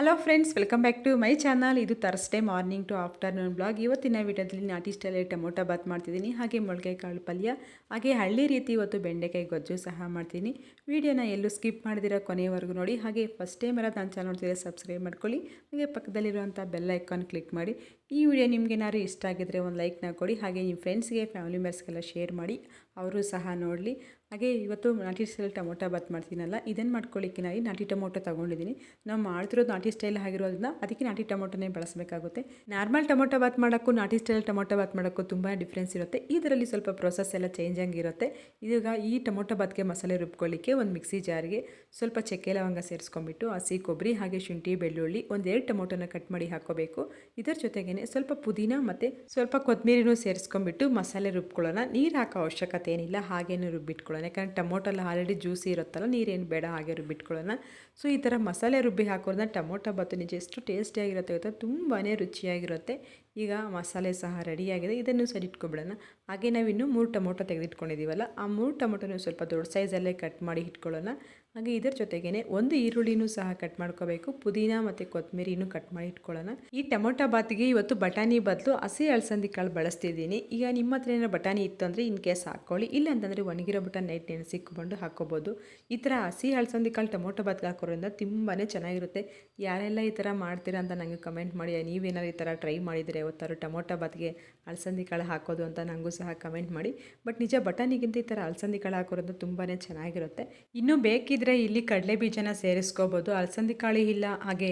Hello friends welcome back to my channel ಇದು Thursday morning to afternoon blog ಇವತ್ತಿನ ವಿಡಿಯೋದಲ್ಲಿ ನಾಟಿ ಸ್ಟೈಲಲ್ಲಿ ಟೊಮೊಟೊ ಬಾತ್ ಮಾಡ್ತಿದ್ದೀನಿ. ಹಾಗೆ ಮೊಳಕೆ ಕಾಳು ಪಲ್ಯ, ಹಾಗೆ ಹಳ್ಳಿ ರೀತಿ ಇವತ್ತು ಬೆಂಡೆಕಾಯಿ ಗೊಜ್ಜು ಸಹ ಮಾಡ್ತೀನಿ. ವಿಡಿಯೋನ ಎಲ್ಲೂ ಸ್ಕಿಪ್ ಮಾಡಿದಿರೋ ಕೊನೆಯವರೆಗೂ ನೋಡಿ. ಹಾಗೆ ಫಸ್ಟ್ ಟೈಮ್ ಎಲ್ಲ ನಾನು ಚಾನಲ್ ನೋಡ್ತಿದ್ರೆ ಸಬ್ಸ್ಕ್ರೈಬ್ ಮಾಡ್ಕೊಳ್ಳಿ. ಹಾಗೆ ಪಕ್ಕದಲ್ಲಿರುವಂಥ ಬೆಲ್ ಐಕಾನ್ ಕ್ಲಿಕ್ ಮಾಡಿ. ಈ ವಿಡಿಯೋ ನಿಮಗೇನಾದ್ರು ಇಷ್ಟ ಆಗಿದ್ದರೆ ಒಂದು ಲೈಕ್ನ ಕೊಡಿ. ಹಾಗೆ ನಿಮ್ಮ ಫ್ರೆಂಡ್ಸ್ಗೆ ಫ್ಯಾಮಿಲಿ ಮೆಂಬರ್ಸ್ಗೆಲ್ಲ ಶೇರ್ ಮಾಡಿ. ಅವರು ಸಹ ನೋಡಲಿ. ಹಾಗೆ ಇವತ್ತು ನಾಟಿ ಸ್ಟೈಲ್ ಟೊಮೊಟೊ ಬಾತ್ ಮಾಡ್ತೀನಲ್ಲ ಇದನ್ನು ಮಾಡ್ಕೊಳ್ಳಿಕ್ಕೆ ನಾನು ನಾಟಿ ಟೊಮೊಟೊ ತೊಗೊಂಡಿದ್ದೀನಿ ನಾವು ಮಾಡ್ತಿರೋದು ನಾಟಿ ಸ್ಟೈಲ್ ಆಗಿರೋದ್ರಿಂದ ಅದಕ್ಕೆ ನಾಟಿ ಟೊಮೊಟೊನೇ ಬಳಸಬೇಕಾಗುತ್ತೆ. ನಾರ್ಮಲ್ ಟೊಮೊಟೊ ಬಾತ್ ಮಾಡೋಕ್ಕೂ ನಾಟಿ ಸ್ಟೈಲ್ ಟೊಮೊಟೊ ಬಾತ್ ಮಾಡೋಕ್ಕೂ ತುಂಬ ಡಿಫ್ರೆನ್ಸ್ ಇರುತ್ತೆ. ಇದರಲ್ಲಿ ಸ್ವಲ್ಪ ಪ್ರೊಸೆಸ್ ಎಲ್ಲ ಚೇಂಜ್ ಆಗಿರುತ್ತೆ. ಈಗ ಈ ಟೊಮೊಟೊ ಬಾತ್ಗೆ ಮಸಾಲೆ ರುಬ್ಕೊಳ್ಳಿಕ್ಕೆ ಒಂದು ಮಿಕ್ಸಿ ಜಾರಿಗೆ ಸ್ವಲ್ಪ ಚಕ್ಕೆ ಲವಂಗ ಸೇರಿಸ್ಕೊಂಬಿಟ್ಟು ಹಸಿ ಕೊಬ್ಬರಿ ಹಾಗೆ ಶುಂಠಿ, ಬೆಳ್ಳುಳ್ಳಿ ಒಂದೆರಡು ಟೊಮೊಟೊನ ಕಟ್ ಮಾಡಿ ಹಾಕೋಬೇಕು ಇದರ ಜೊತೆಗೇ ಸ್ವಲ್ಪ ಪುದೀನ ಮತ್ತು ಸ್ವಲ್ಪ ಕೊತ್ತಂಬರಿನೂ ಸೇರಿಸ್ಕೊಂಬಿಟ್ಟು ಮಸಾಲೆ ರುಬ್ಕೊಳ್ಳೋಣ. ನೀರು ಹಾಕೋ ಅವಶ್ಯಕತೆ ಏನಿಲ್ಲ, ಹಾಗೇನು ರುಬ್ಬಿಟ್ಕೊಳ್ಳೋಣ. ಯಾಕಂದರೆ ಟೊಮೊಟೊ ಆಲ್ರೆಡಿ ಜ್ಯೂಸಿ ಇರುತ್ತಲ್ಲ, ನೀರೇನು ಬೇಡ ಹಾಗೆ ರುಬ್ಬಿಟ್ಕೊಳ್ಳೋಣ ಸೊ ಈ ಥರ ಮಸಾಲೆ ರುಬ್ಬಿ ಹಾಕೋದ್ರಿಂದ ಟೊಮೊಟೊ ಬತ್ತು ನಿಜ ಎಷ್ಟು ಟೇಸ್ಟಿಯಾಗಿರುತ್ತೆ ಗೊತ್ತಾ? ತುಂಬಾ ರುಚಿಯಾಗಿರುತ್ತೆ. ಈಗ ಮಸಾಲೆ ಸಹ ರೆಡಿಯಾಗಿದೆ. ಇದನ್ನು ಸರಿ ಇಟ್ಕೊಬಿಡೋಣ. ಹಾಗೆ ನಾವು ನಾವಿನ್ನೂ ಮೂರು ಟೊಮೊಟೊ ತೆಗೆದಿಟ್ಕೊಂಡಿದ್ದೀವಲ್ಲ, ಆ ಮೂರು ಟೊಮೊಟೊನ ಸ್ವಲ್ಪ ದೊಡ್ಡ ಸೈಜಲ್ಲೇ ಕಟ್ ಮಾಡಿ ಇಟ್ಕೊಳ್ಳೋಣ. ಹಾಗೆ ಇದರ ಜೊತೆಗೇನೆ ಒಂದು ಈರುಳ್ಳಿನೂ ಸಹ ಕಟ್ ಮಾಡ್ಕೋಬೇಕು. ಪುದೀನ ಮತ್ತು ಕೊತ್ತಂಬರಿನೂ ಕಟ್ ಮಾಡಿ ಇಟ್ಕೊಳ್ಳೋಣ. ಈ ಟೊಮೊಟೊ ಬಾತಿಗೆ ಇವತ್ತು ಬಟಾಣಿ ಬದಲು ಹಸಿ ಅಳಸಂದಿ ಕಾಳು ಬಳಸ್ತಿದ್ದೀನಿ. ಈಗ ನಿಮ್ಮ ಹತ್ರ ಏನಾರು ಬಟಾಣಿ ಇತ್ತು ಅಂದರೆ ಇನ್ ಕೇಸ್ ಹಾಕ್ಕೊಳ್ಳಿ. ಇಲ್ಲ ಅಂತಂದರೆ ಒಣಗಿರೋ ಬಟಾಣಿ ನೈಟ್ ನೆನೆಸಿಕ್ಕೊಂಡು ಹಾಕೋಬೋದು ಈ ಥರ ಹಸಿ ಅಳಸಂದಿ ಕಾಳು ಟೊಮೊಟೊ ಬಾತ್ಗೆ ಹಾಕೋದ್ರಿಂದ ತುಂಬಾ ಚೆನ್ನಾಗಿರುತ್ತೆ. ಯಾರೆಲ್ಲ ಈ ಥರ ಮಾಡ್ತೀರಾ ಅಂತ ನನಗೆ ಕಮೆಂಟ್ ಮಾಡಿ. ನೀವೇನಾದ್ರು ಈ ಥರ ಟ್ರೈ ಮಾಡಿದರೆ ಯಾವತ್ತಾರು ಟೊಮೊಟೊ ಬಾತ್ಗೆ ಅಲಸಂದಿ ಕಾಳು ಹಾಕೋದು ಅಂತ ನನಗೂ ಸಹ ಕಮೆಂಟ್ ಮಾಡಿ. ಬಟ್ ನಿಜ ಬಟಾಣಿಗಿಂತ ಈ ಥರ ಅಲಸಂದಿ ಕಾಳು ಹಾಕೋದ್ರಿಂದ ತುಂಬಾ ಚೆನ್ನಾಗಿರುತ್ತೆ. ಇನ್ನೂ ಬೇಕಿದ್ರೆ ಇಲ್ಲಿ ಕಡಲೆ ಬೀಜನ ಸೇರಿಸ್ಕೋಬೋದು, ಅಲಸಂದಿ ಕಾಳಿ ಇಲ್ಲ, ಹಾಗೆ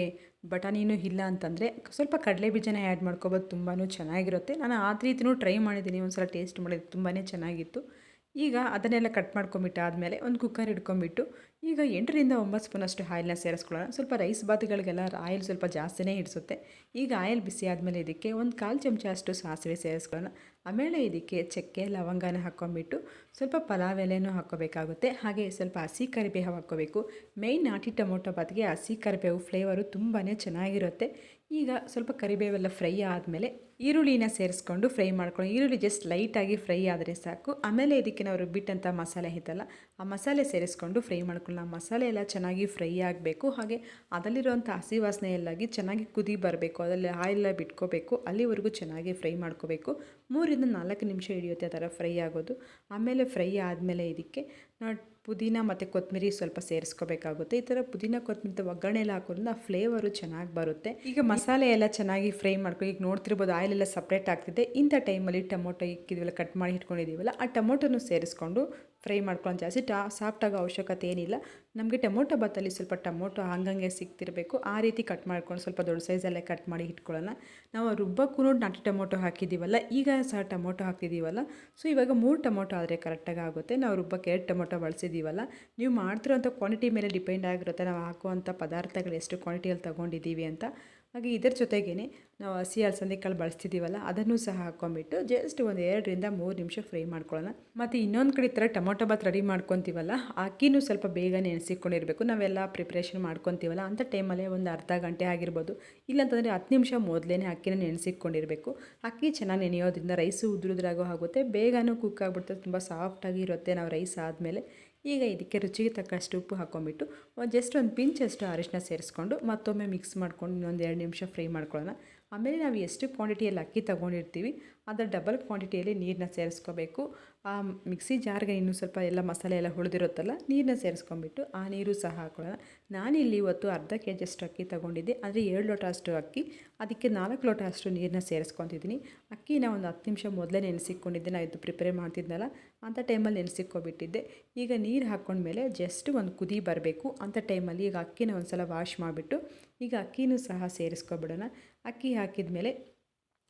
ಬಟಾಣಿನೂ ಇಲ್ಲ ಅಂತಂದರೆ ಸ್ವಲ್ಪ ಕಡಲೆ ಬೀಜನ ಆ್ಯಡ್ ಮಾಡ್ಕೋಬೋದು ತುಂಬಾ ಚೆನ್ನಾಗಿರುತ್ತೆ. ನಾನು ಆ ರೀತಿಯೂ ಟ್ರೈ ಮಾಡಿದ್ದೀನಿ ಒಂದು ಸಲ ಟೇಸ್ಟ್ ಮಾಡಿದ್ದು ತುಂಬಾ ಚೆನ್ನಾಗಿತ್ತು. ಈಗ ಅದನ್ನೆಲ್ಲ ಕಟ್ ಮಾಡ್ಕೊಂಬಿಟ್ಟು ಆದಮೇಲೆ ಒಂದು ಕುಕ್ಕರ್ ಇಟ್ಕೊಂಬಿಟ್ಟು ಈಗ ಎಂಟರಿಂದ ಒಂಬತ್ತು ಸ್ಪೂನಷ್ಟು ಆಯಿಲ್ನ ಸೇರಿಸ್ಕೊಳ್ಳೋಣ. ಸ್ವಲ್ಪ ರೈಸ್ ಬಾತ್ಗಳಿಗೆಲ್ಲ ಆಯಿಲ್ ಸ್ವಲ್ಪ ಜಾಸ್ತಿನೇ ಹಿಡಿಸುತ್ತೆ ಈಗ ಆಯಿಲ್ ಬಿಸಿ ಆದಮೇಲೆ ಇದಕ್ಕೆ ಒಂದು ಕಾಲು ಚಮಚ ಅಷ್ಟು ಸಾಸಿವೆ ಸೇರಿಸ್ಕೊಳ್ಳೋಣ. ಆಮೇಲೆ ಇದಕ್ಕೆ ಚಕ್ಕೆ, ಲವಂಗನ ಹಾಕ್ಕೊಂಬಿಟ್ಟು ಸ್ವಲ್ಪ ಪಲಾವ್ ಎಲೆನೂ ಹಾಕ್ಕೋಬೇಕಾಗುತ್ತೆ. ಹಾಗೆ ಸ್ವಲ್ಪ ಹಸಿ ಕರಿಬೇವು ಹಾಕ್ಕೋಬೇಕು. ಮೇಯ್ನ್ ನಾಟಿ ಟೊಮೊಟೊ ಬಾತ್ಗೆ ಹಸಿ ಕರಿಬೇವು ಫ್ಲೇವರು ತುಂಬಾ ಚೆನ್ನಾಗಿರುತ್ತೆ. ಈಗ ಸ್ವಲ್ಪ ಕರಿಬೇವೆಲ್ಲ ಫ್ರೈ ಆದಮೇಲೆ ಈರುಳ್ಳಿನ ಸೇರಿಸ್ಕೊಂಡು ಫ್ರೈ ಮಾಡ್ಕೊಂಡು ಈರುಳ್ಳಿ ಜಸ್ಟ್ ಲೈಟಾಗಿ ಫ್ರೈ ಆದರೆ ಸಾಕು. ಆಮೇಲೆ ಇದಕ್ಕೆ ನಾವು ರುಬ್ಬಿಟ್ಟಂಥ ಮಸಾಲೆ ಇತ್ತಲ್ಲ ಆ ಮಸಾಲೆ ಸೇರಿಸ್ಕೊಂಡು ಫ್ರೈ ಮಾಡ್ಕೊಳ್ಳೋಣ ಮಸಾಲೆ ಎಲ್ಲ ಚೆನ್ನಾಗಿ ಫ್ರೈ ಆಗಬೇಕು. ಹಾಗೆ ಅದರಲ್ಲಿರುವಂಥ ಹಸಿ ವಾಸನೆ ಎಲ್ಲಾಗಿ ಚೆನ್ನಾಗಿ ಕುದಿ ಬರಬೇಕು. ಅದರಲ್ಲಿ ಆಯಿಲ್ಲ ಬಿಟ್ಕೋಬೇಕು. ಅಲ್ಲಿವರೆಗೂ ಚೆನ್ನಾಗಿ ಫ್ರೈ ಮಾಡ್ಕೋಬೇಕು. ಮೂರಿಂದ ನಾಲ್ಕು ನಿಮಿಷ ಹಿಡಿಯುತ್ತೆ ಆ ಥರ ಫ್ರೈ ಆಗೋದು. ಆಮೇಲೆ ಫ್ರೈ ಆದಮೇಲೆ ಇದಕ್ಕೆ ಪುದೀನ ಮತ್ತು ಕೊತ್ತಂಬರಿ ಸ್ವಲ್ಪ ಸೇರಿಸ್ಕೋಬೇಕಾಗುತ್ತೆ. ಈ ಥರ ಪುದೀನ ಕೊತ್ತಂಬರಿ ಒಗ್ಗರಣೆ ಎಲ್ಲ ಹಾಕೋದ್ರಿಂದ ಫ್ಲೇವರು ಚೆನ್ನಾಗಿ ಬರುತ್ತೆ. ಈಗ ಮಸಾಲೆ ಎಲ್ಲ ಚೆನ್ನಾಗಿ ಫ್ರೈ ಮಾಡ್ಕೊ ಈಗ ನೋಡ್ತಿರ್ಬೋದು ಆಯಿಲ್ ಎಲ್ಲ ಸಪ್ರೇಟ್ ಆಗ್ತಿದೆ. ಇಂಥ ಟೈಮಲ್ಲಿ ಟೊಮೊಟೊ ಇಕ್ಕಿದ್ವಲ್ಲ ಕಟ್ ಮಾಡಿ ಇಟ್ಕೊಂಡಿದ್ದೀವಲ್ಲ ಆ ಟೊಮೊಟೊನು ಸೇರಿಸ್ಕೊಂಡು ಫ್ರೈ ಮಾಡ್ಕೊಳ್ಳೋ ಜಾಸ್ತಿ ಟಾ ಸಾಫ್ಟಾಗೋ ಅವಶ್ಯಕತೆ ಏನಿಲ್ಲ. ನಮಗೆ ಟೊಮೊಟೊ ಬತ್ತಲ್ಲಿ ಸ್ವಲ್ಪ ಟೊಮೊಟೊ ಹಂಗಂಗೆ ಸಿಗ್ತಿರಬೇಕು. ಆ ರೀತಿ ಕಟ್ ಮಾಡ್ಕೊಂಡು ಸ್ವಲ್ಪ ದೊಡ್ಡ ಸೈಜಲ್ಲೇ ಕಟ್ ಮಾಡಿ ಇಟ್ಕೊಳ್ಳೋಣ. ನಾವು ರುಬ್ಬಕ್ಕೂ ನಾಟಿ ಟೊಮೊಟೊ ಹಾಕಿದ್ದೀವಲ್ಲ, ಈಗ ಸಹ ಟೊಮೊಟೊ ಹಾಕಿದ್ದೀವಲ್ಲ ಸೊ ಇವಾಗ ಮೂರು ಟೊಮೊಟೊ ಆದರೆ ಕರೆಕ್ಟಾಗಿ ಆಗುತ್ತೆ. ನಾವು ರುಬ್ಬಕ್ಕೆ ಎರಡು ಟೊಮೊಟೊ ಬಳಸಿದ್ದೀವಲ್ಲ, ನೀವು ಮಾಡ್ತಿರೋಂಥ ಕ್ವಾಂಟಿಟಿ ಮೇಲೆ ಡಿಪೆಂಡ್ ಆಗಿರುತ್ತೆ. ನಾವು ಹಾಕುವಂಥ ಪದಾರ್ಥಗಳು ಎಷ್ಟು ಕ್ವಾಂಟಿಟಿಯಲ್ಲಿ ತೊಗೊಂಡಿದ್ದೀವಿ ಅಂತ. ಹಾಗೆ ಇದರ ಜೊತೆಗೇ ನಾವು ಹಸಿ ಅಲಸಂದೆ ಕಾಳು ಬಳಸ್ತಿದ್ದೀವಲ್ಲ ಅದನ್ನು ಸಹ ಹಾಕ್ಕೊಂಬಿಟ್ಟು ಜಸ್ಟ್ ಒಂದು ಎರಡರಿಂದ ಮೂರು ನಿಮಿಷ ಫ್ರೈ ಮಾಡ್ಕೊಳ್ಳೋಣ. ಮತ್ತು ಇನ್ನೊಂದು ಕಡೆ ಥರ ಟೊಮೊಟೊ ಬಾತ್ ರೆಡಿ ಮಾಡ್ಕೊತೀವಲ್ಲ, ಅಕ್ಕಿನೂ ಸ್ವಲ್ಪ ಬೇಗ ನೆನೆಸಿಕೊಂಡಿರಬೇಕು ನಾವೆಲ್ಲ ಪ್ರಿಪ್ರೇಷನ್ ಮಾಡ್ಕೊತೀವಲ್ಲ ಅಂಥ ಟೈಮಲ್ಲೇ ಒಂದು ಅರ್ಧ ಗಂಟೆ ಆಗಿರ್ಬೋದು. ಇಲ್ಲಾಂತಂದರೆ ಹತ್ತು ನಿಮಿಷ ಮೊದಲೇ ಅಕ್ಕಿನ ನೆನೆಸಿಕೊಂಡಿರಬೇಕು ಅಕ್ಕಿ ಚೆನ್ನಾಗಿ ನೆನೆಯೋದ್ರಿಂದ ರೈಸು ಉದುರುದ್ರಾಗೋ ಆಗುತ್ತೆ. ಬೇಗನೂ ಕುಕ್ ಆಗಿಬಿಡ್ತದೆ. ತುಂಬ ಸಾಫ್ಟಾಗಿ ಇರುತ್ತೆ. ನಾವು ರೈಸ್ ಆದಮೇಲೆ ಈಗ ಇದಕ್ಕೆ ರುಚಿಗೆ ತಕ್ಕಷ್ಟು ಉಪ್ಪು ಹಾಕ್ಕೊಂಬಿಟ್ಟು ಜಸ್ಟ್ ಒಂದು ಪಿಂಚಷ್ಟು ಅರಿಶಿನ ಸೇರಿಸ್ಕೊಂಡು ಮತ್ತೊಮ್ಮೆ ಮಿಕ್ಸ್ ಮಾಡ್ಕೊಂಡು ಇನ್ನೊಂದು ಎರಡು ನಿಮಿಷ ಫ್ರೈ ಮಾಡ್ಕೊಳ್ಳೋಣ. ಆಮೇಲೆ ನಾವು ಎಷ್ಟು ಕ್ವಾಂಟಿಟಿಯಲ್ಲಿ ಅಕ್ಕಿ ತೊಗೊಂಡಿರ್ತೀವಿ, ಅದರ ಡಬಲ್ ಕ್ವಾಂಟಿಟಿಯಲ್ಲಿ ನೀರನ್ನ ಸೇರಿಸ್ಕೋಬೇಕು. ಆ ಮಿಕ್ಸಿ ಜಾರ್ಗೆ ಇನ್ನೂ ಸ್ವಲ್ಪ ಎಲ್ಲ ಮಸಾಲೆ ಎಲ್ಲ ಉಳಿದಿರುತ್ತಲ್ಲ ನೀರನ್ನ ಸೇರಿಸ್ಕೊಂಡ್ಬಿಟ್ಟು ಆ ನೀರು ಸಹ ಹಾಕೊಳ್ಳೋಣ. ನಾನಿಲ್ಲಿ ಇವತ್ತು ಅರ್ಧ ಕೆ ಜಿ ಅಷ್ಟು ಅಕ್ಕಿ ತೊಗೊಂಡಿದ್ದೆ ಅಂದರೆ ಏಳು ಲೋಟ ಅಷ್ಟು ಅಕ್ಕಿ, ಅದಕ್ಕೆ ನಾಲ್ಕು ಲೋಟ ಅಷ್ಟು ನೀರನ್ನ ಸೇರಿಸ್ಕೊತಿದ್ದೀನಿ. ಅಕ್ಕಿನ ಒಂದು ಹತ್ತು ನಿಮಿಷ ಮೊದಲೇ ನೆನೆಸಿಕೊಂಡಿದ್ದೆ ನಾನು ಇದು ಪ್ರಿಪೇರ್ ಮಾಡ್ತಿದ್ನಲ್ಲ ಅಂಥ ಟೈಮಲ್ಲಿ ನೆನೆಸಿಕ್ಕೊಬಿಟ್ಟಿದ್ದೆ ಈಗ ನೀರು ಹಾಕ್ಕೊಂಡ್ಮೇಲೆ ಜಸ್ಟ್ ಒಂದು ಕುದಿ ಬರಬೇಕು ಅಂಥ ಟೈಮಲ್ಲಿ ಈಗ ಅಕ್ಕಿನ ಒಂದು ಸಲ ವಾಶ್ ಮಾಡಿಬಿಟ್ಟು ಈಗ ಅಕ್ಕಿನೂ ಸಹ ಸೇರಿಸ್ಕೊಬಿಡೋಣ. ಅಕ್ಕಿ ಹಾಕಿದ ಮೇಲೆ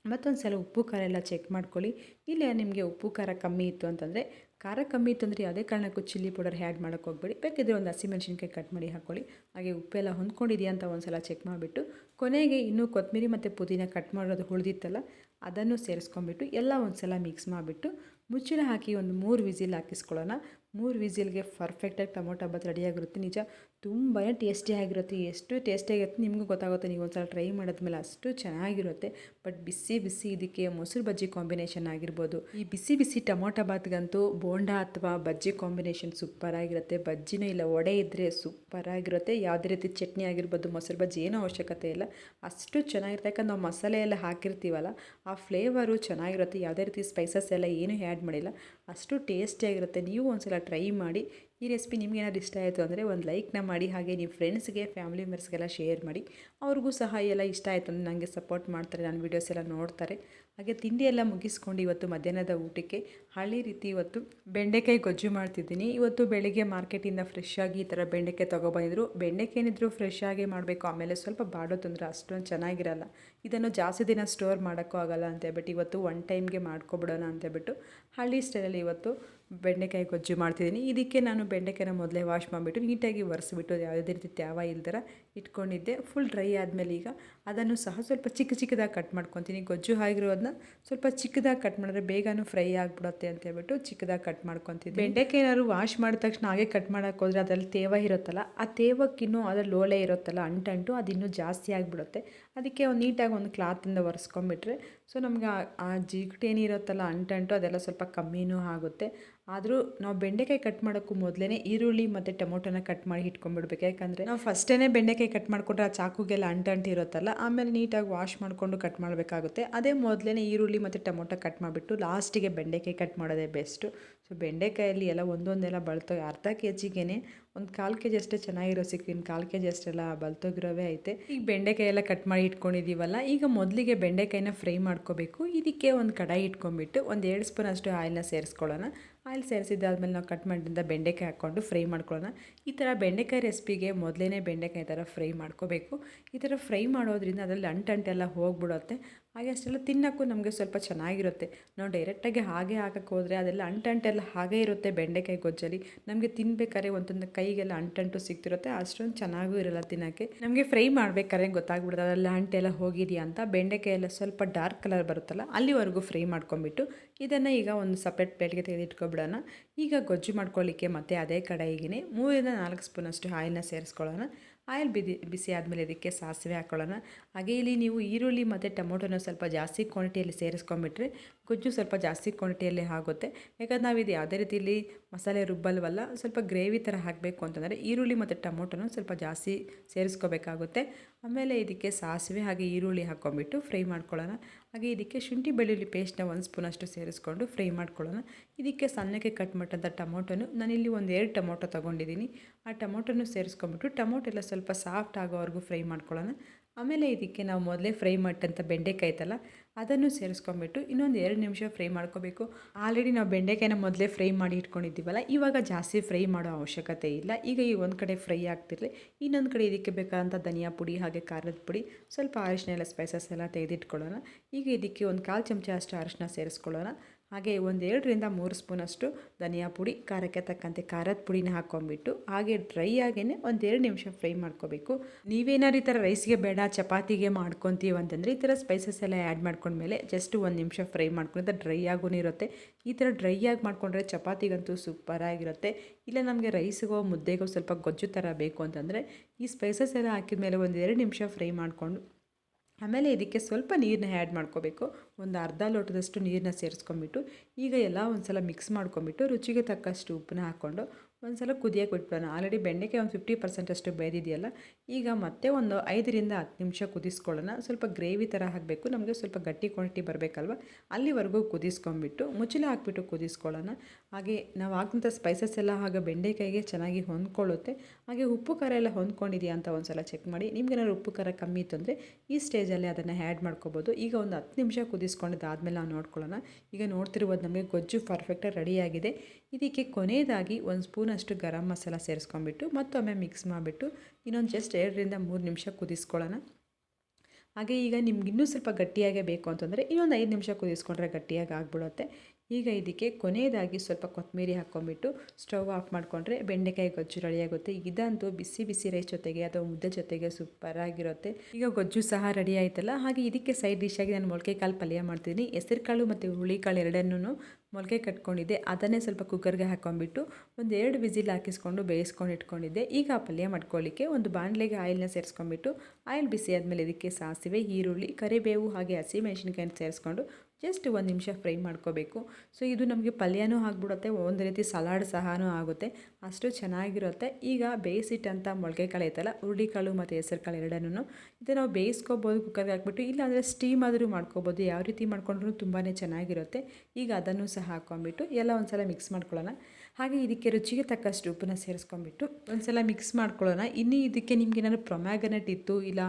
ಮತ್ತೊಂದು ಸಲ ಉಪ್ಪು, ಖಾರ ಎಲ್ಲ ಚೆಕ್ ಮಾಡ್ಕೊಳ್ಳಿ. ಇಲ್ಲ ನಿಮಗೆ ಉಪ್ಪು, ಖಾರ ಕಮ್ಮಿ ಇತ್ತು ಅಂತಂದರೆ, ಖಾರ ಕಮ್ಮಿ ಇತ್ತು ಅಂದರೆ ಯಾವುದೇ ಕಾರಣಕ್ಕೂ ಚಿಲ್ಲಿ ಪೌಡರ್ ಆ್ಯಡ್ ಮಾಡೋಕ್ಕೆ ಹೋಗ್ಬೇಡಿ. ಬೇಕಿದ್ರೆ ಒಂದು ಹಸಿಮೆಣ್ಸಿನ್ಕಾಯಿ ಕಟ್ ಮಾಡಿ ಹಾಕ್ಕೊಳ್ಳಿ ಹಾಗೆ ಉಪ್ಪೆಲ್ಲ ಹೊಂದ್ಕೊಂಡಿದೆಯಾ ಅಂತ ಒಂದು ಸಲ ಚೆಕ್ ಮಾಡಿಬಿಟ್ಟು, ಕೊನೆಗೆ ಇನ್ನೂ ಕೊತ್ತಂಬರಿ ಮತ್ತು ಪುದೀನ ಕಟ್ ಮಾಡೋದು ಉಳಿದಿತ್ತಲ್ಲ, ಅದನ್ನು ಸೇರಿಸ್ಕೊಂಬಿಟ್ಟು ಎಲ್ಲ ಒಂದು ಸಲ ಮಿಕ್ಸ್ ಮಾಡಿಬಿಟ್ಟು ಮುಚ್ಚಳ ಹಾಕಿ ಒಂದು ಮೂರು ವಿಸಿಲ್ ಹಾಕಿಸ್ಕೊಳ್ಳೋಣ. ಮೂರು ವಿಸಿಲ್ಗೆ ಪರ್ಫೆಕ್ಟಾಗಿ ಟೊಮೊಟೊ ಬಾತ್ ರೆಡಿಯಾಗಿರುತ್ತೆ ನಿಜ ತುಂಬಾ ಟೇಸ್ಟಿಯಾಗಿರುತ್ತೆ ಎಷ್ಟು ಟೇಸ್ಟಿಯಾಗಿರುತ್ತೆ ನಿಮಗೂ ಗೊತ್ತಾಗುತ್ತೆ. ನೀವು ಒಂದ್ಸಲ ಟ್ರೈ ಮಾಡಿದ್ಮೇಲೆ ಅಷ್ಟು ಚೆನ್ನಾಗಿರುತ್ತೆ. ಬಟ್ ಬಿಸಿ ಬಿಸಿ ಇದಕ್ಕೆ ಮೊಸರು ಬಜ್ಜಿ ಕಾಂಬಿನೇಷನ್ ಆಗಿರ್ಬೋದು. ಈ ಬಿಸಿ ಬಿಸಿ ಟೊಮೊಟೊ ಬಾತ್ಗಂತೂ ಬೋಂಡಾ ಅಥವಾ ಬಜ್ಜಿ ಕಾಂಬಿನೇಷನ್ ಸೂಪರ್ ಆಗಿರುತ್ತೆ. ಬಜ್ಜಿನೂ ಇಲ್ಲ, ವಡೆ ಇದ್ದರೆ ಸೂಪರ್ ಆಗಿರುತ್ತೆ. ಯಾವುದೇ ರೀತಿ ಚಟ್ನಿ ಆಗಿರ್ಬೋದು, ಮೊಸರು ಬಜ್ಜಿ ಏನೂ ಅವಶ್ಯಕತೆ ಇಲ್ಲ. ಅಷ್ಟು ಚೆನ್ನಾಗಿರುತ್ತೆ. ಯಾಕಂದ್ರೆ ನಾವು ಮಸಾಲೆ ಎಲ್ಲ ಹಾಕಿರ್ತೀವಲ್ಲ, ಆ ಫ್ಲೇವರು ಚೆನ್ನಾಗಿರುತ್ತೆ. ಯಾವುದೇ ರೀತಿ ಸ್ಪೈಸಸ್ ಎಲ್ಲ ಏನು ಆ್ಯಡ್ ಮಾಡಿಲ್ಲ. ಅಷ್ಟು ಟೇಸ್ಟಿಯಾಗಿರುತ್ತೆ ನೀವು ಒಂದ್ಸಲ ಟ್ರೈ ಮಾಡಿ. ಈ ರೆಸಿಪಿ ನಿಮ್ಗೇನಾದ್ರು ಇಷ್ಟ ಆಯಿತು ಅಂದರೆ ಒಂದು ಲೈಕ್ನ ಮಾಡಿ, ಹಾಗೆ ನೀವು ಫ್ರೆಂಡ್ಸ್ಗೆ ಫ್ಯಾಮಿಲಿ ಮೆಂಬರ್ಸ್ಗೆಲ್ಲ ಶೇರ್ ಮಾಡಿ. ಅವ್ರಿಗೂ ಸಹ ಎಲ್ಲ ಇಷ್ಟ ಆಯಿತು ಅಂದರೆ ನನಗೆ ಸಪೋರ್ಟ್ ಮಾಡ್ತಾರೆ ನನ್ನ ವೀಡಿಯೋಸ್ ಎಲ್ಲ ನೋಡ್ತಾರೆ. ಹಾಗೆ ತಿಂಡಿ ಎಲ್ಲ ಮುಗಿಸ್ಕೊಂಡು ಇವತ್ತು ಮಧ್ಯಾಹ್ನದ ಊಟಕ್ಕೆ ಹಳ್ಳಿ ರೀತಿ ಇವತ್ತು ಬೆಂಡೆಕಾಯಿ ಗೊಜ್ಜು ಮಾಡ್ತಿದ್ದೀನಿ. ಇವತ್ತು ಬೆಳಿಗ್ಗೆ ಮಾರ್ಕೆಟಿಂದ ಫ್ರೆಶ್ ಆಗಿ ಈ ಥರ ಬೆಂಡೆಕಾಯಿ ತೊಗೊಬಂದಿದ್ರು. ಬೆಂಡೆಕಾಯಿ ಏನಿದ್ರು ಫ್ರೆಶ್ ಆಗಿ ಮಾಡಬೇಕು. ಆಮೇಲೆ ಸ್ವಲ್ಪ ಬಾಡೋ ತೊಂದರೆ ಅಷ್ಟೊಂದು ಚೆನ್ನಾಗಿರಲ್ಲ. ಇದನ್ನು ಜಾಸ್ತಿ ದಿನ ಸ್ಟೋರ್ ಮಾಡೋಕ್ಕೂ ಆಗಲ್ಲ ಅಂತೇಳ್ಬಿಟ್ಟು ಇವತ್ತು ಒನ್ ಟೈಮ್ಗೆ ಮಾಡ್ಕೊಬಿಡೋಣ ಅಂತೇಳ್ಬಿಟ್ಟು ಹಳ್ಳಿ ಸ್ಟೈಲಲ್ಲಿ ಇವತ್ತು ಬೆಂಡೆಕಾಯಿ ಗೊಜ್ಜು ಮಾಡ್ತಿದ್ದೀನಿ. ಇದಕ್ಕೆ ನಾನು ಬೆಂಡೆಕಾಯಿನ ಮೊದಲೇ ವಾಶ್ ಮಾಡಿಬಿಟ್ಟು ನೀಟಾಗಿ ಒರೆಸ್ಬಿಟ್ಟು ಯಾವುದೇ ರೀತಿ ತ್ಯಾವ ಇಲ್ದರ ಇಟ್ಕೊಂಡಿದ್ದೆ. ಫುಲ್ ಡ್ರೈ ಆದಮೇಲೆ ಈಗ ಅದನ್ನು ಸಹ ಸ್ವಲ್ಪ ಚಿಕ್ಕ ಚಿಕ್ಕದಾಗಿ ಕಟ್ ಮಾಡ್ಕೊತೀನಿ. ಗೊಜ್ಜು ಆಗಿರೋದನ್ನ ಸ್ವಲ್ಪ ಚಿಕ್ಕದಾಗಿ ಕಟ್ ಮಾಡಿದ್ರೆ ಬೇಗನೂ ಫ್ರೈ ಆಗಿಬಿಡುತ್ತೆ ಅಂತ ಹೇಳ್ಬಿಟ್ಟು ಚಿಕ್ಕದಾಗಿ ಕಟ್ ಮಾಡ್ಕೊತೀನಿ ಬೆಂಡೆಕಾಯಿ ಏನಾದ್ರು ವಾಶ್ ಮಾಡಿದ ತಕ್ಷಣ ಹಾಗೆ ಕಟ್ ಮಾಡೋಕ್ಕೆ ಹೋದರೆ ಅದರಲ್ಲಿ ತೇವ ಇರುತ್ತಲ್ಲ, ಆ ತೇವಕ್ಕಿನ್ನೂ ಅದರ ಲೋಳೆ ಇರುತ್ತಲ್ಲ, ಅಂಟಂಟು, ಅದಿನ್ನೂ ಜಾಸ್ತಿ ಆಗಿಬಿಡುತ್ತೆ. ಅದಕ್ಕೆ ಒಂದು ನೀಟಾಗಿ ಒಂದು ಕ್ಲಾತಿಂದ ಒರೆಸ್ಕೊಂಬಿಟ್ರೆ, ಸೊ ನಮಗೆ ಆ ಜಿಗುಟು ಏನಿರುತ್ತಲ್ಲ ಅಂಟಂಟು ಅದೆಲ್ಲ ಸ್ವಲ್ಪ ಕಮ್ಮಿನೂ ಆಗುತ್ತೆ. ಆದರೂ ನಾವು ಬೆಂಡೆಕಾಯಿ ಕಟ್ ಮಾಡೋಕ್ಕೂ ಮೊದಲೇ ಈರುಳ್ಳಿ ಮತ್ತು ಟೊಮೊಟೊನ ಕಟ್ ಮಾಡಿ ಇಟ್ಕೊಂಡ್ಬಿಡ್ಬೇಕು ಯಾಕಂದರೆ ನಾವು ಫಸ್ಟೇ ಬೆಂಡೆಕಾಯಿ ಕಟ್ ಮಾಡಿಕೊಂಡ್ರೆ ಆ ಚಾಕುಗೆಲ್ಲ ಅಂಟಂಟು ಇರುತ್ತಲ್ಲ, ಆಮೇಲೆ ನೀಟಾಗಿ ವಾಶ್ ಮಾಡಿಕೊಂಡು ಕಟ್ ಮಾಡಬೇಕಾಗುತ್ತೆ. ಅದೇ ಮೊದಲೇ ಈರುಳ್ಳಿ ಮತ್ತು ಟೊಮೊಟೊ ಕಟ್ ಮಾಡಿಬಿಟ್ಟು ಲಾಸ್ಟಿಗೆ ಬೆಂಡೆಕಾಯಿ ಕಟ್ ಮಾಡೋದೇ ಬೆಸ್ಟು. ಸೊ ಬೆಂಡೆಕಾಯಲ್ಲಿ ಎಲ್ಲ ಒಂದೊಂದೆಲ್ಲ ಬಳತೋ ಅರ್ಧ ಕೆ ಜಿಗೆ ಒಂದು ಕಾಲು ಕೆ ಜಿ ಅಷ್ಟೇ ಚೆನ್ನಾಗಿರೋ ಸಿಕ್ಕು ಇನ್ನು ಕಾಲು ಕೆ ಜಿ ಅಷ್ಟೆಲ್ಲ ಬಲ್ತೋಗಿರೋವೇ ಐತೆ. ಈಗ ಬೆಂಡೆಕಾಯಿ ಎಲ್ಲ ಕಟ್ ಮಾಡಿ ಇಟ್ಕೊಂಡಿದ್ದೀವಲ್ಲ ಈಗ ಮೊದಲಿಗೆ ಬೆಂಡೆಕಾಯಿನ ಫ್ರೈ ಮಾಡ್ಕೋಬೇಕು. ಇದಕ್ಕೆ ಒಂದು ಕಡಾಯಿ ಇಟ್ಕೊಂಡ್ಬಿಟ್ಟು ಒಂದು ಎರಡು ಸ್ಪೂನ್ ಅಷ್ಟು ಆಯಿಲ್ನ ಸೇರಿಸ್ಕೊಳ್ಳೋಣ. ಆಯಿಲ್ ಸೇರಿಸಿದ್ದಾದ್ಮೇಲೆ ನಾವು ಕಟ್ ಮಾಡಿದ ಬೆಂಡೆಕಾಯಿ ಹಾಕ್ಕೊಂಡು ಫ್ರೈ ಮಾಡ್ಕೊಳ್ಳೋಣ. ಈ ಥರ ಬೆಂಡೆಕಾಯಿ ರೆಸಿಪಿಗೆ ಮೊದಲೇ ಬೆಂಡೆಕಾಯಿ ಥರ ಫ್ರೈ ಮಾಡ್ಕೋಬೇಕು. ಈ ಥರ ಫ್ರೈ ಮಾಡೋದ್ರಿಂದ ಅದರಲ್ಲಿ ಅಂಟಂಟೆಲ್ಲ ಹೋಗ್ಬಿಡುತ್ತೆ. ಹಾಗೆ ಅಷ್ಟೆಲ್ಲ ತಿನ್ನೋಕ್ಕೂ ನಮಗೆ ಸ್ವಲ್ಪ ಚೆನ್ನಾಗಿರುತ್ತೆ. ನಾವು ಡೈರೆಕ್ಟಾಗಿ ಹಾಗೆ ಹಾಕಕ್ಕೆ ಹೋದರೆ ಅದೆಲ್ಲ ಅಂಟಂಟೆಲ್ಲ ಹಾಗೆ ಇರುತ್ತೆ ಬೆಂಡೆಕಾಯಿ ಗೊಜ್ಜಲ್ಲಿ. ನಮಗೆ ತಿನ್ಬೇಕಾದ್ರೆ ಒಂದೊಂದು ಕೈಗೆಲ್ಲ ಅಂಟಂಟು ಸಿಗ್ತಿರುತ್ತೆ ಅಷ್ಟೊಂದು ಚೆನ್ನಾಗೂ ಇರಲ್ಲ ತಿನ್ನೋಕ್ಕೆ. ನಮಗೆ ಫ್ರೈ ಮಾಡ್ಬೇಕಾದ್ರೆ ಗೊತ್ತಾಗ್ಬಿಡುತ್ತೆ ಅದೆಲ್ಲ ಅಂಟೆಲ್ಲ ಹೋಗಿದೆಯಾ ಅಂತ. ಬೆಂಡೆಕಾಯಿ ಎಲ್ಲ ಸ್ವಲ್ಪ ಡಾರ್ಕ್ ಕಲರ್ ಬರುತ್ತಲ್ಲ, ಅಲ್ಲಿವರೆಗೂ ಫ್ರೈ ಮಾಡ್ಕೊಂಬಿಟ್ಟು ಇದನ್ನು ಈಗ ಒಂದು ಸಪ್ರೇಟ್ ಪ್ಲೇಟ್ಗೆ ತೆಗೆದಿಟ್ಕೊಬಿಡೋಣ. ಈಗ ಗೊಜ್ಜು ಮಾಡ್ಕೊಳ್ಳಿಕ್ಕೆ ಮತ್ತೆ ಅದೇ ಕಡಾಯಿಗೆ ಮೂರಿಂದ ನಾಲ್ಕು ಸ್ಪೂನಷ್ಟು ಆಯಿಲ್ನ ಸೇರಿಸ್ಕೊಳ್ಳೋಣ. ಆಯಿಲ್ ಬಿದಿ ಬಿಸಿ ಆದಮೇಲೆ ಇದಕ್ಕೆ ಸಾಸಿವೆ ಹಾಕೊಳ್ಳೋಣ. ಹಾಗೆ ಇಲ್ಲಿ ನೀವು ಈರುಳ್ಳಿ ಮತ್ತು ಟೊಮೊಟೊನ ಸ್ವಲ್ಪ ಜಾಸ್ತಿ ಕ್ವಾಂಟಿಟಿಯಲ್ಲಿ ಸೇರಿಸ್ಕೊಂಬಿಟ್ರೆ ಗೊಜ್ಜು ಸ್ವಲ್ಪ ಜಾಸ್ತಿ ಕ್ವಾಂಟಿಟಿಯಲ್ಲಿ ಆಗುತ್ತೆ. ಯಾಕಂದ್ರೆ ನಾವು ಇದು ಯಾವುದೇ ರೀತಿಯಲ್ಲಿ ಮಸಾಲೆ ರುಬ್ಬಲ್ವಲ್ಲ, ಸ್ವಲ್ಪ ಗ್ರೇವಿ ಥರ ಹಾಕಬೇಕು ಅಂತಂದರೆ ಈರುಳ್ಳಿ ಮತ್ತು ಟೊಮೊಟೊನ ಸ್ವಲ್ಪ ಜಾಸ್ತಿ ಸೇರಿಸ್ಕೋಬೇಕಾಗುತ್ತೆ. ಆಮೇಲೆ ಇದಕ್ಕೆ ಸಾಸಿವೆ ಹಾಗೆ ಈರುಳ್ಳಿ ಹಾಕ್ಕೊಂಬಿಟ್ಟು ಫ್ರೈ ಮಾಡ್ಕೊಳ್ಳೋಣ. ಹಾಗೆ ಇದಕ್ಕೆ ಶುಂಠಿ ಬೆಳ್ಳುಳ್ಳಿ ಪೇಸ್ಟ್ನ ಒಂದು ಸ್ಪೂನಷ್ಟು ಸೇರಿಸ್ಕೊಂಡು ಫ್ರೈ ಮಾಡ್ಕೊಳ್ಳೋಣ. ಇದಕ್ಕೆ ಸಣ್ಣಕ್ಕೆ ಕಟ್ ಮಾಡಿದಂಥ ಟೊಮೊಟೊನು ನಾನಿಲ್ಲಿ ಒಂದು ಎರಡು ಟೊಮೊಟೊ ತೊಗೊಂಡಿದ್ದೀನಿ ಆ ಟೊಮೊಟೊನು ಸೇರಿಸ್ಕೊಂಬಿಟ್ಟು ಟೊಮೊಟೊ ಎಲ್ಲ ಸ್ವಲ್ಪ ಸಾಫ್ಟ್ ಆಗೋವರೆಗೂ ಫ್ರೈ ಮಾಡ್ಕೊಳ್ಳೋಣ. ಆಮೇಲೆ ಇದಕ್ಕೆ ನಾವು ಮೊದಲೇ ಫ್ರೈ ಮಾಡಿದಂಥ ಬೆಂಡೆಕಾಯಿ ಐತಲ್ಲ, ಅದನ್ನು ಸೇರಿಸ್ಕೊಂಬಿಟ್ಟು ಇನ್ನೊಂದು ಎರಡು ನಿಮಿಷ ಫ್ರೈ ಮಾಡ್ಕೋಬೇಕು. ಆಲ್ರೆಡಿ ನಾವು ಬೆಂಡೆಕಾಯಿನ ಮೊದಲೇ ಫ್ರೈ ಮಾಡಿ ಇಟ್ಕೊಂಡಿದ್ದೀವಲ್ಲ, ಇವಾಗ ಜಾಸ್ತಿ ಫ್ರೈ ಮಾಡೋ ಅವಶ್ಯಕತೆ ಇಲ್ಲ. ಈಗ ಈ ಒಂದು ಕಡೆ ಫ್ರೈ ಆಗ್ತಿರಲಿ. ಇನ್ನೊಂದು ಕಡೆ ಇದಕ್ಕೆ ಬೇಕಾದಂಥ ಧನಿಯಾ ಪುಡಿ ಹಾಗೆ ಖಾರದ ಪುಡಿ, ಸ್ವಲ್ಪ ಅರಿಶಿನ ಎಲ್ಲ ಸ್ಪೈಸಸ್ ಎಲ್ಲ ತೆಗೆದಿಟ್ಕೊಳ್ಳೋಣ. ಈಗ ಇದಕ್ಕೆ ಒಂದು ಕಾಲು ಚಮಚ ಅಷ್ಟು ಅರಿಶಿನ ಸೇರಿಸ್ಕೊಳ್ಳೋಣ. ಹಾಗೆ ಒಂದು ಎರಡರಿಂದ ಮೂರು ಸ್ಪೂನಷ್ಟು ಧನಿಯಾ ಪುಡಿ, ಖಾರಕ್ಕೆ ತಕ್ಕಂತೆ ಖಾರದ ಪುಡಿನ ಹಾಕ್ಕೊಂಬಿಟ್ಟು ಹಾಗೆ ಡ್ರೈ ಆಗೇ ಒಂದು ಎರಡು ನಿಮಿಷ ಫ್ರೈ ಮಾಡ್ಕೋಬೇಕು. ನೀವೇನಾರು ಈ ಥರ ರೈಸ್ಗೆ ಬೇಡ, ಚಪಾತಿಗೆ ಮಾಡ್ಕೊತೀವಿ ಅಂತಂದರೆ ಈ ಥರ ಸ್ಪೈಸಸ್ ಎಲ್ಲ ಆ್ಯಡ್ ಮಾಡ್ಕೊಂಡ್ಮೇಲೆ ಜಸ್ಟ್ ಒಂದು ನಿಮಿಷ ಫ್ರೈ ಮಾಡ್ಕೊಂಡ್ರೆ ಡ್ರೈ ಆಗೂ ಇರುತ್ತೆ. ಈ ಥರ ಡ್ರೈ ಆಗಿ ಮಾಡ್ಕೊಂಡ್ರೆ ಚಪಾತಿಗಂತೂ ಸೂಪರಾಗಿರುತ್ತೆ ಇಲ್ಲ ನಮಗೆ ರೈಸ್ಗೋ ಮುದ್ದೆಗೋ ಸ್ವಲ್ಪ ಗೊಜ್ಜು ಥರ ಬೇಕು ಅಂತಂದರೆ ಈ ಸ್ಪೈಸಸ್ ಎಲ್ಲ ಹಾಕಿದ ಮೇಲೆ ಒಂದು ಎರಡು ನಿಮಿಷ ಫ್ರೈ ಮಾಡಿಕೊಂಡು ಆಮೇಲೆ ಇದಕ್ಕೆ ಸ್ವಲ್ಪ ನೀರನ್ನ ಆ್ಯಡ್ ಮಾಡ್ಕೋಬೇಕು. ಒಂದು ಅರ್ಧ ಲೋಟದಷ್ಟು ನೀರನ್ನ ಸೇರಿಸ್ಕೊಂಬಿಟ್ಟು ಈಗ ಎಲ್ಲ ಒಂದು ಸಲ ಮಿಕ್ಸ್ ಮಾಡ್ಕೊಂಬಿಟ್ಟು ರುಚಿಗೆ ತಕ್ಕಷ್ಟು ಉಪ್ಪನ್ನ ಹಾಕ್ಕೊಂಡು ಒಂದು ಸಲ ಕುದಿಯೋಕೆ ಬಿಟ್ಬಿಡೋಣ. ಆಲ್ರೆಡಿ ಬೆಂಡೆಕಾಯಿ ಒಂದು ಫಿಫ್ಟಿ ಪರ್ಸೆಂಟ್ ಅಷ್ಟು ಬೇದಿದೆಯಲ್ಲ ಈಗ ಮತ್ತೆ ಒಂದು ಐದರಿಂದ ಹತ್ತು ನಿಮಿಷ ಕುದಿಸ್ಕೊಳ್ಳೋಣ. ಸ್ವಲ್ಪ ಗ್ರೇವಿ ಥರ ಹಾಕಬೇಕು. ನಮಗೆ ಸ್ವಲ್ಪ ಗಟ್ಟಿ ಕ್ವಾಂಟಿಟಿ ಬರಬೇಕಲ್ವ? ಅಲ್ಲಿವರೆಗೂ ಕುದಿಸ್ಕೊಂಬಿಟ್ಟು ಮುಚ್ಚಲ ಹಾಕ್ಬಿಟ್ಟು ಕುದಿಸ್ಕೊಳ್ಳೋಣ. ಹಾಗೆ ನಾವು ಹಾಕಿದಂಥ ಸ್ಪೈಸಸ್ ಎಲ್ಲ ಹಾಗೆ ಬೆಂಡೆಕಾಯಿಗೆ ಚೆನ್ನಾಗಿ ಹೊಂದ್ಕೊಳ್ಳುತ್ತೆ. ಹಾಗೆ ಉಪ್ಪು ಖಾರ ಎಲ್ಲ ಹೊಂದ್ಕೊಂಡಿದೆಯಾ ಅಂತ ಒಂದು ಸಲ ಚೆಕ್ ಮಾಡಿ ನಿಮ್ಗೇನಾದ್ರು ಉಪ್ಪು ಖಾರ ಕಮ್ಮಿ ಇತ್ತು ಅಂದರೆ ಈ ಸ್ಟೇಜಲ್ಲಿ ಅದನ್ನು ಆ್ಯಡ್ ಮಾಡ್ಕೋಬೋದು. ಈಗ ಒಂದು ಹತ್ತು ನಿಮಿಷ ಕುದಿಸ್ಕೊಂಡಿದ್ದಾದಮೇಲೆ ನಾವು ನೋಡ್ಕೊಳ್ಳೋಣ. ಈಗ ನೋಡ್ತಿರ್ಬೋದು ನಮಗೆ ಗೊಜ್ಜು ಪರ್ಫೆಕ್ಟಾಗಿ ರೆಡಿಯಾಗಿದೆ ಇದಕ್ಕೆ ಕೊನೆಯದಾಗಿ ಒಂದು ಸ್ಪೂನಷ್ಟು ಗರಂ ಮಸಾಲ ಸೇರಿಸ್ಕೊಂಬಿಟ್ಟು ಮತ್ತೊಮ್ಮೆ ಮಿಕ್ಸ್ ಮಾಡಿಬಿಟ್ಟು ಇನ್ನೊಂದು ಜಸ್ಟ್ ಎರಡರಿಂದ ಮೂರು ನಿಮಿಷ ಕುದಿಸ್ಕೊಳ್ಳೋಣ. ಹಾಗೆ ಈಗ ನಿಮ್ಗೆ ಇನ್ನೂ ಸ್ವಲ್ಪ ಗಟ್ಟಿಯಾಗೇ ಬೇಕು ಅಂತಂದರೆ ಇನ್ನೊಂದು ಐದು ನಿಮಿಷ ಕುದಿಸ್ಕೊಂಡ್ರೆ ಗಟ್ಟಿಯಾಗಿ ಆಗಿಬಿಡುತ್ತೆ. ಈಗ ಇದಕ್ಕೆ ಕೊನೆಯದಾಗಿ ಸ್ವಲ್ಪ ಕೊತ್ತಂಬರಿ ಹಾಕ್ಕೊಂಬಿಟ್ಟು ಸ್ಟವ್ ಆಫ್ ಮಾಡಿಕೊಂಡ್ರೆ ಬೆಂಡೆಕಾಯಿ ಗೊಜ್ಜು ರೆಡಿಯಾಗುತ್ತೆ ಇದಂತೂ ಬಿಸಿ ಬಿಸಿ ರೈಸ್ ಜೊತೆಗೆ ಅಥವಾ ಮುದ್ದೆ ಜೊತೆಗೆ ಸೂಪರಾಗಿರುತ್ತೆ ಈಗ ಗೊಜ್ಜು ಸಹ ರೆಡಿ ಆಯ್ತಲ್ಲ? ಹಾಗೆ ಇದಕ್ಕೆ ಸೈಡ್ ಡಿಶ್ ಆಗಿ ನಾನು ಮೊಳಕೆ ಕಾಳು ಪಲ್ಯ ಮಾಡ್ತೀನಿ. ಹೆಸರು ಕಾಳು ಮತ್ತು ಹುಳಿಕಾಳು ಎರಡನ್ನೂ ಮೊಳಕೆ ಕಟ್ಕೊಂಡಿದ್ದೆ. ಅದನ್ನೇ ಸ್ವಲ್ಪ ಕುಕ್ಕರ್ಗೆ ಹಾಕ್ಕೊಂಡ್ಬಿಟ್ಟು ಒಂದು ಎರಡು ವಿಸಿಲ್ ಹಾಕಿಸ್ಕೊಂಡು ಬೇಯಿಸ್ಕೊಂಡು ಇಟ್ಕೊಂಡಿದ್ದೆ. ಈಗ ಪಲ್ಯ ಮಾಡ್ಕೊಳ್ಳಿಕ್ಕೆ ಒಂದು ಬಾಣಲೆಗೆ ಆಯಿಲ್ನ ಸೇರಿಸ್ಕೊಂಡ್ಬಿಟ್ಟು, ಆಯಿಲ್ ಬಿಸಿ ಆದಮೇಲೆ ಇದಕ್ಕೆ ಸಾಸಿವೆ, ಈರುಳ್ಳಿ, ಕರಿಬೇವು ಹಾಗೆ ಹಸಿಮೆಣಸಿನ್ಕಾಯಿನ ಸೇರಿಸ್ಕೊಂಡು ಜಸ್ಟ್ ಒಂದು ನಿಮಿಷ ಫ್ರೈ ಮಾಡ್ಕೋಬೇಕು. ಸೊ, ಇದು ನಮಗೆ ಪಲ್ಯನೂ ಆಗಿಬಿಡುತ್ತೆ, ಒಂದು ರೀತಿ ಸಲಾಡ್ ಸಹನೂ ಆಗುತ್ತೆ. ಅಷ್ಟು ಚೆನ್ನಾಗಿರುತ್ತೆ. ಈಗ ಬೇಯಿಸಿಟ್ಟಂಥ ಮೊಳಕೆ ಕಾಳು ಐತಲ್ಲ, ಹುರುಳಿಕಾಳು ಮತ್ತು ಹೆಸರು ಕಾಳು ಎರಡನ್ನೂ ಇದು ನಾವು ಬೇಯಿಸ್ಕೋಬೋದು, ಕುಕ್ಕರ್ಗೆ ಹಾಕ್ಬಿಟ್ಟು, ಇಲ್ಲಾಂದರೆ ಸ್ಟೀಮ್ ಆದರೂ ಮಾಡ್ಕೋಬೋದು. ಯಾವ ರೀತಿ ಮಾಡ್ಕೊಂಡ್ರೂ ತುಂಬಾ ಚೆನ್ನಾಗಿರುತ್ತೆ. ಈಗ ಅದನ್ನು ಸಹ ಹಾಕ್ಕೊಂಬಿಟ್ಟು ಎಲ್ಲ ಒಂದು ಸಲ ಮಿಕ್ಸ್ ಮಾಡ್ಕೊಳ್ಳೋಣ. ಹಾಗೆ ಇದಕ್ಕೆ ರುಚಿಗೆ ತಕ್ಕಷ್ಟು ಉಪ್ಪನ್ನ ಸೇರಿಸ್ಕೊಂಬಿಟ್ಟು ಒಂದು ಸಲ ಮಿಕ್ಸ್ ಮಾಡ್ಕೊಳ್ಳೋಣ. ಇನ್ನೂ ಇದಕ್ಕೆ ನಿಮ್ಗೆ ಏನಾದ್ರು ಪ್ರೊಮ್ಯಾಗನೆಟ್ ಇತ್ತು, ಇಲ್ಲ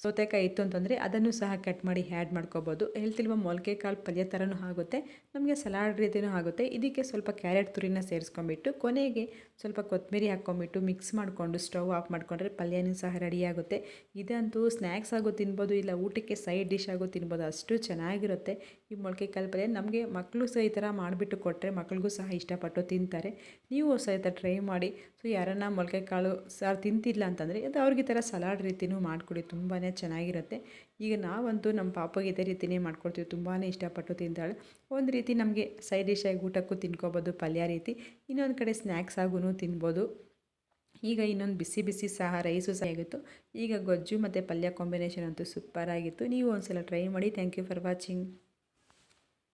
ಸೌತೆಕಾಯಿ ಇತ್ತು ಅಂತಂದರೆ ಅದನ್ನು ಸಹ ಕಟ್ ಮಾಡಿ ಆ್ಯಡ್ ಮಾಡ್ಕೋಬೋದು. ಹೇಳ್ತಿಲ್ವ ಮೊಳಕೆ ಕಾಳು ಪಲ್ಯ ಥರನೂ ಆಗುತ್ತೆ. ನಮಗೆ ಸಲಾಡ್ ರೀತಿಯೂ ಆಗುತ್ತೆ. ಇದಕ್ಕೆ ಸ್ವಲ್ಪ ಕ್ಯಾರೆಟ್ ತುರಿನ ಸೇರಿಸ್ಕೊಂಬಿಟ್ಟು ಕೊನೆಗೆ ಸ್ವಲ್ಪ ಕೊತ್ತಂಬರಿ ಹಾಕ್ಕೊಂಬಿಟ್ಟು ಮಿಕ್ಸ್ ಮಾಡಿಕೊಂಡು ಸ್ಟವ್ ಆಫ್ ಮಾಡಿಕೊಂಡ್ರೆ ಪಲ್ಯನೂ ಸಹ ರೆಡಿಯಾಗುತ್ತೆ ಇದಂತೂ ಸ್ನ್ಯಾಕ್ಸ್ ಆಗೋ ತಿನ್ಬೋದು, ಇಲ್ಲ ಊಟಕ್ಕೆ ಸೈಡ್ ಡಿಶ್ ಆಗೋ ತಿನ್ಬೋದು, ಅಷ್ಟು ಚೆನ್ನಾಗಿರುತ್ತೆ. ಈ ಮೊಳಕೆ ಕಾಳು ಪಲ್ಯ ನಮಗೆ ಮಕ್ಕಳು ಸಹ ಈ ಥರ ಮಾಡಿಬಿಟ್ಟು ಕೊಟ್ಟರೆ ಮಕ್ಕಳಿಗೂ ಸಹ ಇಷ್ಟಪಟ್ಟು ತಿಂತಾರೆ. ನೀವು ಸಹಿತ ಟ್ರೈ ಮಾಡಿ. ಸೊ ಯಾರನ್ನ ಮೊಳಕೆ ಕಾಳು ಸಾರು ತಿಂತಿಲ್ಲ ಅಂತಂದರೆ ಅದು ಅವ್ರಿಗೆ ಈ ಥರ ಸಲಾಡ್ ರೀತಿಯೂ ಮಾಡಿಕೊಡಿ. ತುಂಬಾ ಚೆನ್ನಾಗಿರುತ್ತೆ. ಈಗ ನಾವಂತೂ ನಮ್ಮ ಪಾಪಗೆ ಇದೇ ರೀತಿಯೇ ಮಾಡ್ಕೊಡ್ತೀವಿ. ತುಂಬಾ ಇಷ್ಟಪಟ್ಟು ತಿಂತಾಳೆ. ಒಂದು ರೀತಿ ನಮಗೆ ಸೈಡ್ ಡಿಶ್ ಆಗಿ ಊಟಕ್ಕೂ ತಿನ್ಕೋಬೋದು, ಪಲ್ಯ ರೀತಿ. ಇನ್ನೊಂದು ಕಡೆ ಸ್ನ್ಯಾಕ್ಸ್ ಆಗೂ ತಿನ್ಬೋದು. ಈಗ ಇನ್ನೊಂದು ಬಿಸಿ ಬಿಸಿ ಸಹ ರೈಸು ಸಹ ಆಗಿತ್ತು. ಈಗ ಗೊಜ್ಜು ಮತ್ತು ಪಲ್ಯ ಕಾಂಬಿನೇಷನ್ ಅಂತೂ ಸೂಪರ್ ಆಗಿತ್ತು. ನೀವು ಒಂದು ಸಲ ಟ್ರೈ ಮಾಡಿ. Thank you for watching.